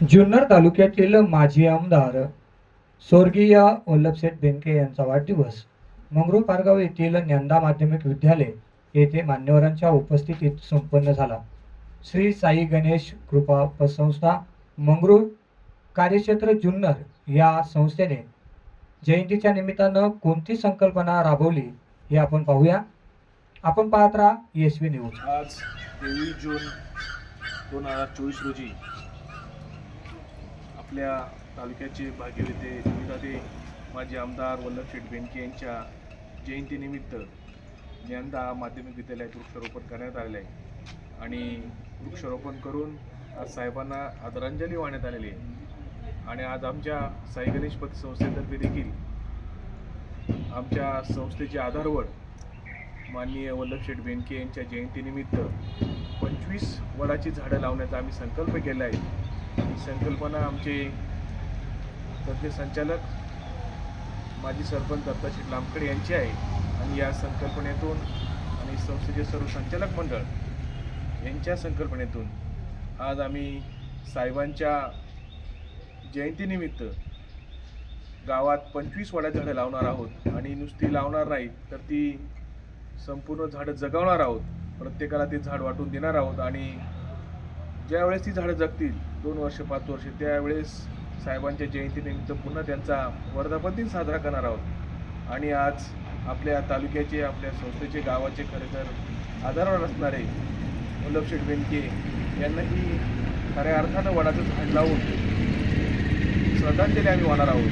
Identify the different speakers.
Speaker 1: जुन्नर तालुक्यातील माजी आमदार स्वर्गीय वल्लभसेठ बेनके यांचा वाढदिवस मंगरूळ पारगाव येथील ज्ञानदा माध्यमिक विद्यालय येथे मान्यवरांच्या उपस्थितीत संपन्न झाला. श्री साई गणेश कृपा पतसंस्था मंगरूळ कार्यक्षेत्र जुन्नर या संस्थेने जयंतीच्या निमित्तानं कोणती संकल्पना राबवली हे आपण पाहूया. आपण पाहत राहा एस न्यूज.
Speaker 2: आज तेवीस जून दोन हजार चोवीस रोजी आपल्या तालुक्याचे भाग्यविते विधाते माजी आमदार वल्लभशेठ बेनके यांच्या जयंतीनिमित्त यंदा माध्यमिक विद्यालयात वृक्षारोपण करण्यात आलेलं आहे. आणि वृक्षारोपण करून आज साहेबांना आदरांजली वाहण्यात आलेली आहे. आणि आज आमच्या साई गणेश पतसंस्थेतर्फे देखील आमच्या संस्थेचे आधारवड माननीय वल्लभशेठ बेंके यांच्या जयंतीनिमित्त पंचवीस वडाची झाडं लावण्याचा आम्ही संकल्प केला आहे. संकल्पना आमचे तज्ज्ञ संचालक माजी सरपंच दत्ताशेठ लांबकडे यांची आहे. आणि या संकल्पनेतून आणि संस्थेचे सर्व संचालक मंडळ यांच्या संकल्पनेतून आज आम्ही साहेबांच्या जयंतीनिमित्त गावात पंचवीस वडा झाडं लावणार आहोत. आणि नुसती लावणार नाही तर ती संपूर्ण झाडं जगवणार आहोत. प्रत्येकाला ते झाड वाटून देणार आहोत. आणि ज्यावेळेस ती झाडं जगतील दोन वर्ष पाच वर्ष त्यावेळेस साहेबांच्या जयंतीनिमित्त पुन्हा त्यांचा वर्धापन दिन साजरा करणार आहोत. आणि आज आपल्या तालुक्याचे आपल्या संस्थेचे गावाचे खरे तर आधारावर असणारे वल्लभशेठ बेनके यांनाही खऱ्या अर्थानं वडाचं झाड लावून श्रद्धांजली आम्ही वाहणार आहोत.